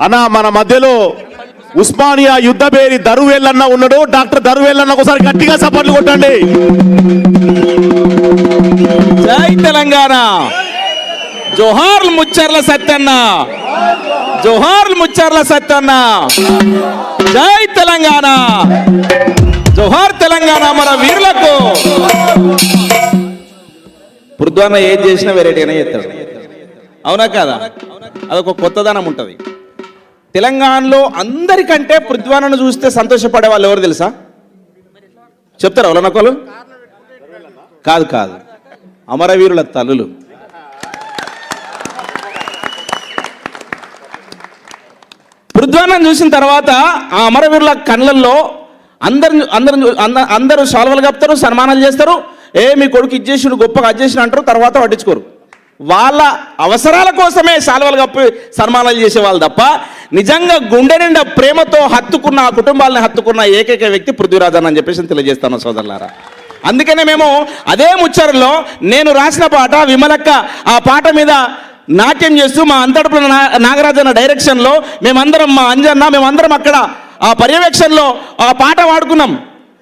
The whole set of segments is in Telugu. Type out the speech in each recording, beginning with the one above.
అన్న మన మధ్యలో ఉస్మానియా యుద్ధపేరి దరువేళ్ళన్న ఉన్నాడు. డాక్టర్ దరువేళ్ళన్న ఒకసారి గట్టిగా సపోర్ట్లు కొట్టండి. జై తెలంగాణ. జోహార్లు ముచ్చర్ల సత్యన్న. జోహార్లు ముచ్చర్ల సత్యన్న. జై తెలంగాణ. జోహార్ తెలంగాణ మన వీరులకు. పృథ్వన్న ఏది చేసినా వెరైటీగానే చేస్తాడు. అవునా కాదా? అదొక కొత్తదనం ఉంటుంది. తెలంగాణలో అందరికంటే పృథ్వానను చూస్తే సంతోషపడే వాళ్ళు ఎవరు తెలుసా? చెప్తారా వాళ్ళనొకరు కాదు కాదు. అమరవీరుల తల్లులు. పృథ్వానం చూసిన తర్వాత ఆ అమరవీరుల కళ్ళల్లో అందరు అందరు అందరూ సాల్వలు కప్తారు సన్మానాలు చేస్తారు. ఏ మీ కొడుకు ఇచ్చేసిండు గొప్పగా అజ్జేసిన అంటారు తర్వాత పట్టించుకోరు. వాళ్ళ అవసరాల కోసమే సాల్వలు కప్పి సన్మానాలు చేసేవాళ్ళు తప్ప నిజంగా గుండె నిండా ప్రేమతో హత్తుకున్న ఆ కుటుంబాలను హత్తుకున్న ఏకైక వ్యక్తి పృథ్వీరాజన్ అని చెప్పేసి తెలియజేస్తాను సోదరులారా. అందుకనే మేము అదే ముచ్చరలో నేను రాసిన పాట విమలక్క ఆ పాట మీద నాట్యం చేస్తూ మా అంతటపుల నా- నాగరాజన్న డైరెక్షన్లో మేమందరం మా అంజన్న మేమందరం అక్కడ ఆ పర్యవేక్షణలో ఆ పాట వాడుకున్నాం.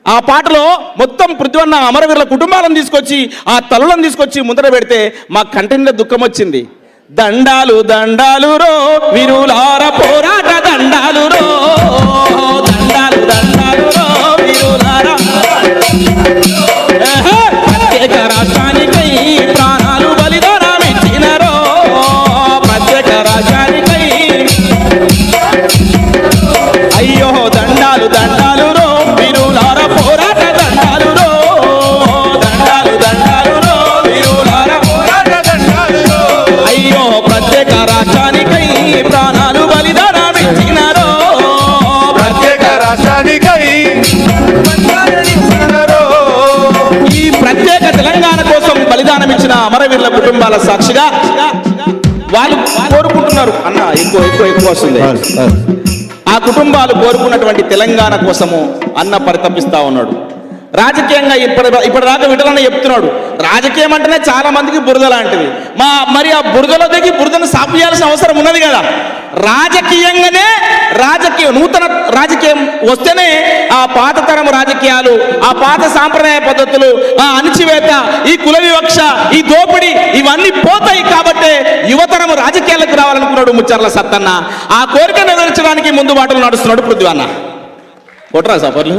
ఆ పాటలో మొత్తం పృథ్వన్న అమరవీరుల కుటుంబాలను తీసుకొచ్చి ఆ తలలను తీసుకొచ్చి ముందర పెడితే మా కంటిన్యూ దుఃఖం వచ్చింది. దండాలు దండాలు రో విరులార పోరాట అమరవీరుల కుటుంబాల సాక్షిగా వాళ్ళు కోరుకుంటున్నారు. అన్న ఎక్కువ ఎక్కువ ఎక్కువ వస్తుంది. ఆ కుటుంబాలు కోరుకున్నటువంటి తెలంగాణ కోసము అన్న పరితపిస్తా ఉన్నాడు. రాజకీయంగా ఇప్పటి ఇప్పటి ఇప్పటిదాకా విటలన్న చెప్తున్నాడు. రాజకీయం అంటేనే చాలా మందికి బురద లాంటిది. మా మరి ఆ బురదలో దిగి బురదను సాపు చేయాల్సిన అవసరం ఉన్నది కదా. రాజకీయంగానే రాజకీయం నూతన రాజకీయం వస్తేనే ఆ పాత తరం రాజకీయాలు ఆ పాత సాంప్రదాయ పద్ధతులు ఆ అణిచివేత ఈ కుల వివక్ష ఈ దోపిడీ ఇవన్నీ పోతాయి కాబట్టే యువతరం రాజకీయాలకు రావాలనుకున్నాడు ముచ్చర్ల సత్తన్న. ఆ కోరిక నెరవేర్చడానికి ముందు బాటలు నడుస్తున్నాడు పృథ్వీ అన్న. కొట్రా సఫర్లు?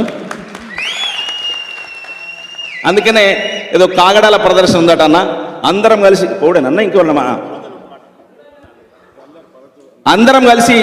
అందుకనే ఏదో కాగడాల ప్రదర్శన ఉందట అన్న. అందరం కలిసి పోడేనన్న ఇంకోళ్ళమా అందరం కలిసి